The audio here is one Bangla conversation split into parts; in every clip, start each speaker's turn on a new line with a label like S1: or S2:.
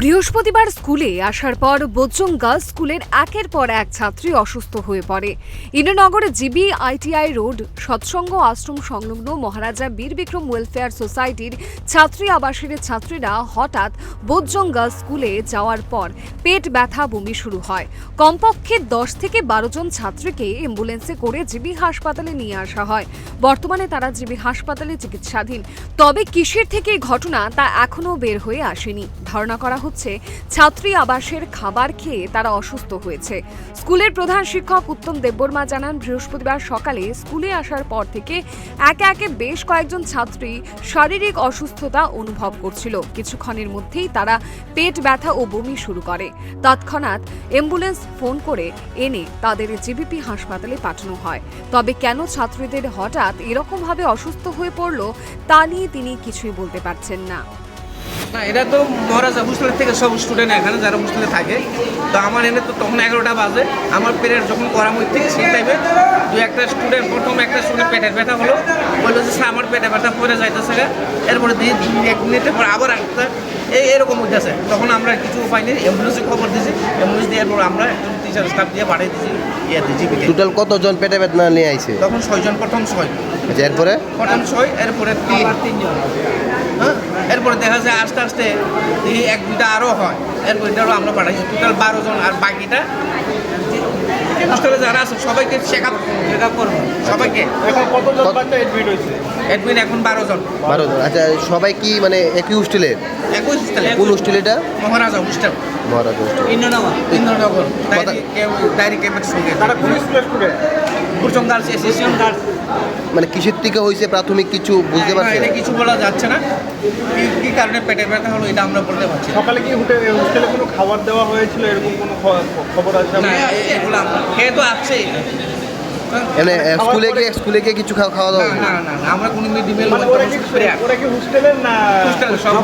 S1: বৃহস্পতিবার স্কুলে আসার পর বোচং গার্লস স্কুলের একের পর এক ছাত্রী অসুস্থ হয়ে পড়ে। Indranagar GB ITI road Satsang Ashram সংলগ্ন মহারাজা বীর বিক্রম ওয়েলফেয়ার সোসাইটির ছাত্রী আবাসের ছাত্রীরা হঠাৎ বোচং গার্লস স্কুলে যাওয়ার পর পেট ব্যথা, বমি শুরু হয়। কমপক্ষে দশ থেকে বারো জন ছাত্রীকে অ্যাম্বুলেন্সে করে জিবি হাসপাতালে নিয়ে আসা হয়। বর্তমানে তারা জিবি হাসপাতালে চিকিৎসাধীন। তবে কিসের থেকে ঘটনা তা এখনও বের হয়ে আসেনি। ধারণা করা হচ্ছে, ছাত্রী আবাসের খাবার খেয়ে তারা অসুস্থ হয়েছে। স্কুলের প্রধান শিক্ষক উত্তম দেববর্মা জানান, বৃহস্পতিবার সকালে স্কুলে আসার পর থেকে একে একে বেশ কয়েকজন ছাত্রী শারীরিক অসুস্থতা অনুভব করছিল। কিছুক্ষণের মধ্যেই তারা পেট ব্যথা ও বমি শুরু করে। তৎক্ষণাৎ অ্যাম্বুলেন্স ফোন করে এনে তাদের জিবিপি হাসপাতালে পাঠানো হয়। তবে কেন ছাত্রীদের হঠাৎ এরকমভাবে অসুস্থ হয়ে পড়ল, তা নিয়ে তিনি কিছুই বলতে পারছেন না।
S2: না, এটা তো মহারাজা হোস্টেলের থেকে সব স্টুডেন্ট এখানে, যারা হোস্টেলে থাকে। তো আমার এনে তো তখন এগারোটা বাজে। আমার পেটের যখন করাম ঠিক সেই টাইমে দু একটা স্টুডেন্ট প্রথম একটা স্টুডেন্ট পেটের ব্যথা হলো। বলল যে, স্যার, আমার পেটে ব্যথা পরে যাইতেছে। এরপরে দিয়ে এক মিনিটের পর আবার একটা এই এরকম হইতেছে। তখন আমরা কিছু উপায় নেই। অ্যাম্বুলেন্সে খবর দিয়েছি। অ্যাম্বুলেন্স দেওয়ার পর আমরা টিচার স্টাফ দিয়ে পাঠিয়ে দিয়েছি ইয়ে দিয়েছি
S3: টোটাল কতজন পেটে বেদনা নিয়ে আইছে?
S2: তখন ছয়জন প্রথম ছয়।
S3: আচ্ছা এরপরে?
S2: প্রথম ছয় এরপরে তিন। হ্যাঁ? এরপরে দেখা যায় আস্তে আস্তে এই এক দুইটা আরও হয়। এরপর আমরা পাঠাইছি টোটাল বারো জন আর বাকিটা হোস্টেলে যারা আছে সবাইকে চেক আপ চেক আপ করব। সবাইকে।
S4: এখন কতজন বাচ্চা অ্যাডমিট হয়েছে?
S2: অ্যাডমিট এখন বারো জন।
S3: বারো জন। আচ্ছা সবাই কি মানে একই হোস্টেলের
S2: একই হোস্টেলে
S3: কোন হোস্টেল এটা?
S2: Maharaja hostel
S3: Maharaj hostel
S2: Indranagar. Indranagar. Diary ক্যাম্পের সঙ্গে
S4: তারা কোন স্কুলের student
S2: Kurchong girls association girls
S3: মানে কিসের থেকে হয়েছে প্রাথমিক কিছু বুঝতে পারছেন?
S2: এটা কিছু বলা যাচ্ছে না। কি কি কারণে পেটের ব্যথা হলো এটা আমরা বলতে পারছি না।
S4: সকালে কি হোটেলে হোস্টেলে কোনো খাবার দেওয়া হয়েছিল? এরকম কোনো খ- খবর আছে
S2: না
S4: আপনার?
S2: এ- এগুলো আমরা খেয়ে তো আসছেই
S3: মানে আহ, স্কুলে গিয়ে স্কুলে গিয়ে কিছু খাওয়া খাওয়া দাওয়া
S2: না? না না না, আমরা কোনো মিড ডে মিল
S4: মানে ওরা কি ওরা কি হোস্টেলের না
S2: হোস্টেলে, সব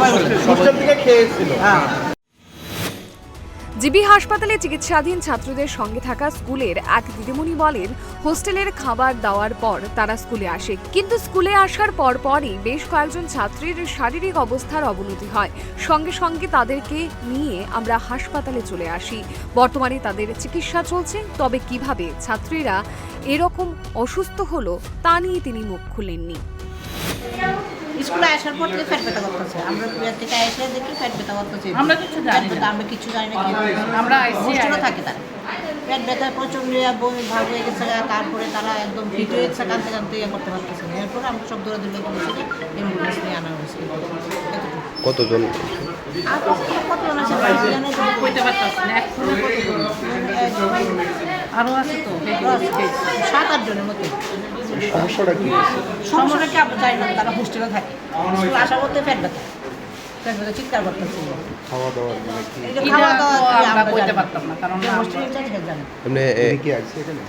S2: হোস্টেলে,
S4: থেকে খেয়ে এসেছিল
S2: হ্যাঁ।
S1: জিবি হাসপাতালে চিকিৎসাধীন ছাত্রদের সঙ্গে থাকা স্কুলের এক দিদিমণি বলেন, হোস্টেলের খাবার দেওয়ার পর তারা স্কুলে আসে। কিন্তু স্কুলে আসার পর পরই বেশ কয়েকজন ছাত্রীর শারীরিক অবস্থার অবনতি হয়। সঙ্গে সঙ্গে তাদেরকে নিয়ে আমরা হাসপাতালে চলে আসি। বর্তমানে তাদের চিকিৎসা চলছে, তবে কীভাবে ছাত্রীরা এরকম অসুস্থ হলো তা নিয়ে তিনি মুখ খুলেননি।
S5: স্কুলে আসার পর থেকে পেট ব্যথা করতেছে। আমরা থেকে এসে দেখি পেট ব্যথা করতেছে।
S6: আমরা কিছু জানি না।
S5: আমরা কিছু জানি না
S6: আমরা আইসি
S5: হোস্টেলে। থাকে তারা। পেট ব্যথায় প্রচণ্ড বমি ভাব হয়ে গেছে তারপরে তারা একদম ফিট হয়ে গেছে কাঁদতে কাঁদতে ইয়ে করতে পারতেছে না। এরপরে আমরা সব দৌড়ে দৌড়ে বলেছি যে অ্যাম্বুলেন্স নিয়ে আনা হয়েছে।
S3: কতজন?
S5: আর কতজন আছে?
S6: কইতে পারতাছি না আছে তো
S5: সাত আট জনের মতো
S4: সমস্যাটা কি?
S5: সমস্যাটা কি জানি না তারা হোস্টেলে থাকে। করতে পেট ব্যথা। চিৎকার করতেছে।
S4: খাওয়া দাওয়া কি?
S5: এই যে
S6: এটা
S5: খাওয়া দাওয়া
S6: আমরা
S5: আমরা
S6: কইতে
S5: জানি। না।
S6: পারতাম না কারণ
S5: হোস্টেলে ইনচার্জ
S3: এমনি
S4: কি আছে এখানে?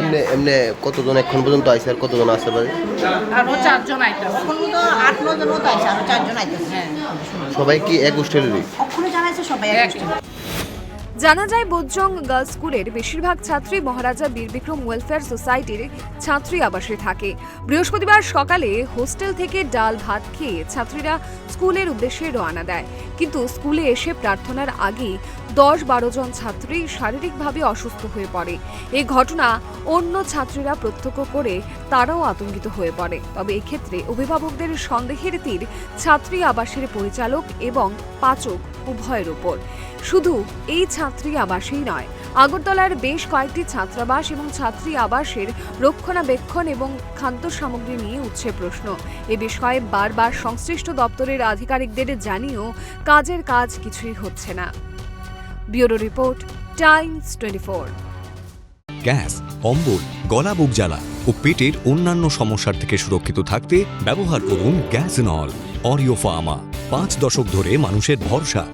S3: এমনি এমনি কতজন এখন পর্যন্ত আইছে আর কতজন আসতে পারে
S6: আরও চারজন আইতাছে।
S5: এখন তো আট নয় জন মতো আছে আরও চারজন আইতেছে।
S6: হ্যাঁ।
S3: সবাই কি এক হোস্টেলেরই
S5: অক্ষরে জানাইছে সবাই
S6: এক।
S5: এক হোস্টেলে।
S1: জানা যায় বোজং গার্লস স্কুলের বেশিরভাগ ছাত্রী মহারাজা বীর বিক্রম ওয়েলফেয়ার সোসাইটির ছাত্রী আবাসে থাকে। বৃহস্পতিবার সকালে হোস্টেল থেকে ডাল ভাত খেয়ে ছাত্রীরা স্কুলের উদ্দেশ্যে রওনা দেয়। কিন্তু স্কুলে এসে প্রার্থনার আগে দশ বারো জন ছাত্রী শারীরিকভাবে অসুস্থ হয়ে পড়ে। এই ঘটনা অন্য ছাত্রীরা প্রত্যক্ষ করে তারাও আতঙ্কিত হয়ে পড়ে। তবে এক্ষেত্রে অভিভাবকদের সন্দেহের তীর ছাত্রী আবাসের পরিচালক এবং পাচক উভয়ের ওপর শুধু এই ছাত্রী আবাসেই নয়, আগরতলার বেশ কয়েকটি ছাত্রাবাস এবং ছাত্রী আবাসের রক্ষণাবেক্ষণ এবং খাদ্য সামগ্রী নিয়ে উঠছে প্রশ্ন। এ বিষয়ে বারবার সংশ্লিষ্ট দপ্তরের আধিকারিকদের জানিয়েও কাজের কাজ কিছুই হচ্ছে না। Bureau report, Times twenty four.
S7: Gas অম্বল গলা বুক জ্বালা ও পেটের অন্যান্য সমস্যার থেকে সুরক্ষিত থাকতে ব্যবহার করুন গ্যাস নল, অরিও ফার্মা। পাঁচ দশক ধরে মানুষের ভরসা।